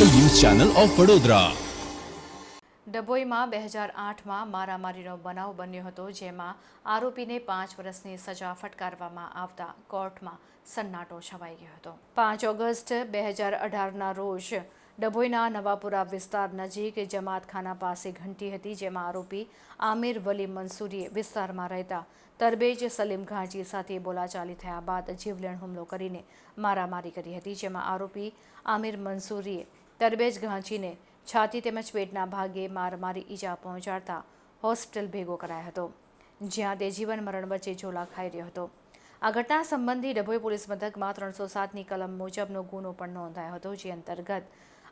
Channel of Vadodara. ડભોઈમાં બે હજાર આઠમાં મારામારીનો બનાવ બન્યો હતો, જેમાં આરોપીને પાંચ વર્ષની સજા ફટકારવામાં આવતા કોર્ટમાં સન્નાટો છવાઈ ગયો હતો. પાંચ ઓગસ્ટ બે હજાર અઢારના રોજ ડભોઈના નવાપુરા વિસ્તાર નજીક જમાતખાના પાસે ઘંટી હતી, જેમાં આરોપી આમિર વલી મંસૂરીએ વિસ્તારમાં રહેતા તરબેજ સલીમ ઘાંચી સાથે બોલાચાલી થયા બાદ જીવલેણ હુમલો કરીને મારામારી કરી હતી, જેમાં આરોપી આમિર મંસૂરીએ તરબેજ ઘાંચીને છાતી તેમજ પેટના ભાગે મારમારી ઈજા પહોંચાડતા હોસ્પિટલ ભેગો કરાયો હતો, જ્યાં તે જીવન મરણ વચ્ચે ઝોલા ખાઈ રહ્યો હતો. આ ઘટના સંબંધી ડભોઈ પોલીસ મથકમાં ત્રણસો સાતની કલમ મુજબનો ગુનો પણ નોંધાયો હતો, જે અંતર્ગત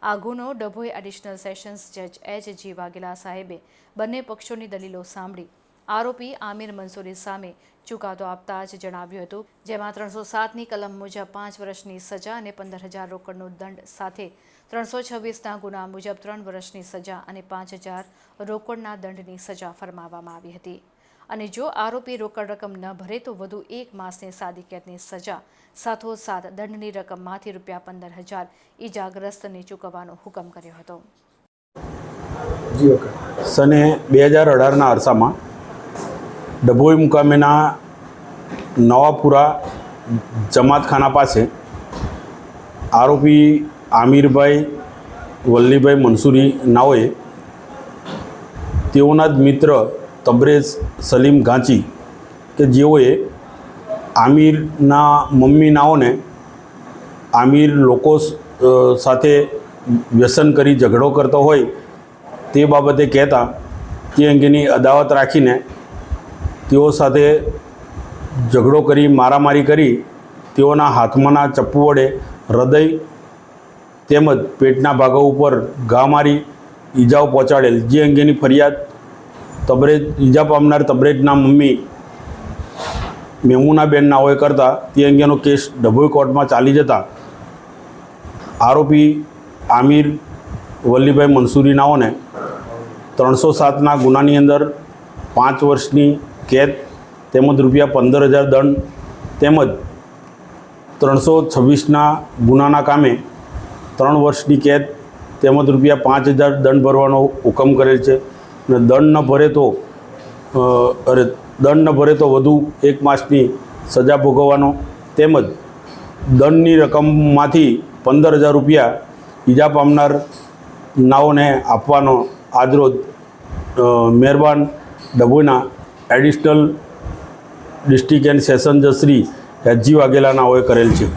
આ ગુનો ડભોઈ એડિશનલ સેશન્સ જજ એચ જી વાઘેલા સાહેબે બંને પક્ષોની દલીલો સાંભળી આરોપી આમિર મંસૂરી સામે ચુકાદો આપતા જ જણાવ્યું હતું, જેમાં ત્રણસો સાતની કલમ મુજબ પાંચ વર્ષની સજા અને પંદર હજાર રોકડનો દંડ સાથે ત્રણસો છવ્વીસના ગુના મુજબ ત્રણ વર્ષની સજા અને પાંચ હજાર રોકડના દંડની સજા ફરમાવવામાં આવી હતી. અને જો આરોપી રોકડ રકમ ન ભરે તો વધુ એક માસની સાદી કેદની સજા, સાથોસાથ દંડની રકમમાંથી રૂપિયા પંદર હજાર ઇજાગ્રસ્તને ચૂકવવાનો હુકમ કર્યો હતો. સને બે હજાર અઢારના અરસામાં ડભોઈ મુકામેના નવાપુરા જમાતખાના પાસે આરોપી આમિરભાઈ વલ્લીભાઈ મનસુરી નાઓએ તેઓના જ મિત્ર તબરેઝ સલીમ ઘાંચી કે જેઓએ આમિરના મમ્મી નાઓને આમિર લોકો સાથે વ્યસન કરી ઝઘડો કરતો હોય તે બાબતે કહેતા તે અંગેની અદાવત રાખીને તેઓ સાથે ઝઘડો કરી, મારામારી કરી, તેઓના હાથમાંના ચપ્પુ વડે હૃદય તેમજ પેટના ભાગો ઉપર ઘા મારી ઈજાઓ પહોંચાડેલ. જે અંગેની ફરિયાદ તબરેજ, ઈજા પામનાર તબરેજના મમ્મી મેમુનાબેન નાઓએ કરતા તે અંગેનો કેસ ડભોઈ કોર્ટમાં ચાલી જતા આરોપી આમિર વલ્લીભાઈ મનસુરી નાઓને ત્રણસો સાતના ગુનાની અંદર પાંચ વર્ષની કેદ, તેમજ રૂપિયા પંદર હજાર દંડ, તેમજ ત્રણસો છવ્વીસના ગુનાના કામે ત્રણ વર્ષની કેદ, તેમજ રૂપિયા પાંચ હજાર દંડ ભરવાનો હુકમ કરેલ છે. અને દંડ ન ભરે તો અરે, દંડ ન ભરે તો વધુ એક માસની સજા ભોગવવાનો, તેમજ દંડની રકમમાંથી પંદર હજાર રૂપિયા ઈજા પામનાર નાઓને આપવાનો આજરોજ મહેરબાન ડભોઈના એડિશનલ ડિસ્ટ્રિક્ટ એન્ડ સેશન જશ્રી શ્રી એચજી વાઘેલાનાઓએ કરેલ છે.